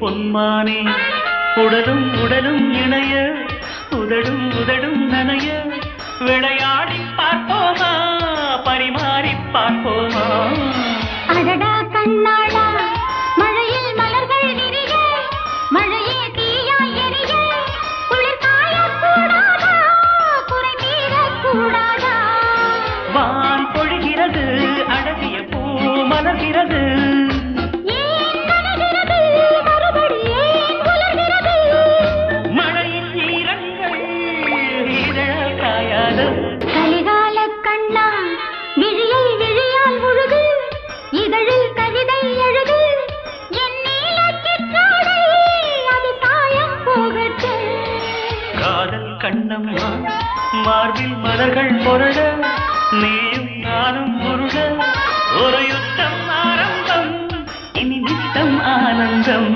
பொன்மானே. உடலும் உடலும் இணைய உதடும் உதடும் நனைய விளையாடி பார்ப்போமா பரிமாறி பார்ப்போமா? அடடா கண்ணாடா மழையில் மலர்கள் விரிய மழையே தீயாய் எரிய குளிர் காயக்கூடாதா குறை தீரக்கூடாதா காதல் கண்ணம்மா மார்பில் மலர்கள் பொருட நீயும் நானும் பொருட ஒரு யுத்தம் ஆரம்பம் இனி நித்தம் ஆனந்தம்.